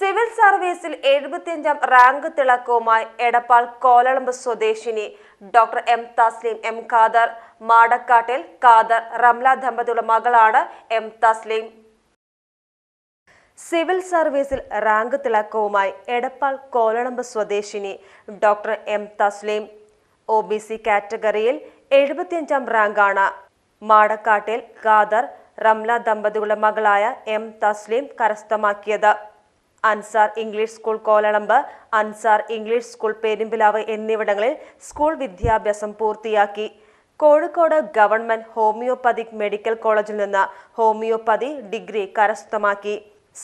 Civil സർവീസിൽ എഴുപത്തിയഞ്ചാം rank തിളക്കവുമായി എടപ്പാൾ കോലളമ്പ് സ്വദേശിനി doctor M Thasleem M Khader. മാടക്കാട്ടിൽ Khader Ramla ദമ്പതിയുടെ മകളാണ് എം തസ്ലീം. സിവിൽ സർവീസിൽ റാങ്ക് തിളക്കവുമായി എടപ്പാൾ കോലളമ്പ് സ്വദേശിനി doctor M Thasleem. O B C കാറ്റഗറിയിൽ എഴുപത്തിയഞ്ചാം റാങ്കാണ്. മാടക്കാട്ടിൽ ഖാദർ റംല ദമ്പതികളുടെ മകളായ എം തസ്ലീം കരസ്ഥമാക്കിയത്. Ansar English school Kolalamb Ansar English school Perumpilavu എന്നിവിടങ്ങളിൽ സ്കൂൾ വിദ്യാഭ്യാസം പൂർത്തിയാക്കി. കോഴിക്കോട് ഗവൺമെന്റ് ഹോമിയോപ്പതിക് മെഡിക്കൽ കോളേജിൽ നിന്ന് ഹോമിയോപ്പതി ഡിഗ്രി കരസ്ഥമാക്കി.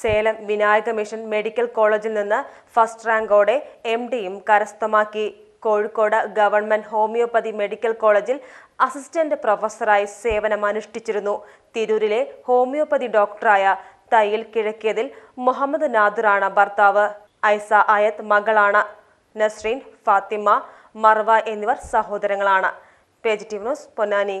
സേലം വിനായക മിഷൻ മെഡിക്കൽ കോളേജിൽ നിന്ന് ഫസ്റ്റ് റാങ്കോടെ എം ഡിയും കരസ്ഥമാക്കി. കോഴിക്കോട് ഗവൺമെന്റ് ഹോമിയോപ്പതി മെഡിക്കൽ കോളേജിൽ അസിസ്റ്റന്റ് പ്രൊഫസറായി സേവനമനുഷ്ഠിച്ചിരുന്നു. തിരൂരിലെ ഹോമിയോപ്പതി ഡോക്ടറായ തയ്യൽ കിഴക്കിയതിൽ മുഹമ്മദ് നാദിറാണ് ഭർത്താവ്. ഐസ അയത്ത് മകളാണ്. നസ്രീൻ ഫാത്തിമ മർവ എന്നിവർ സഹോദരങ്ങളാണ്. Page T news Ponnani.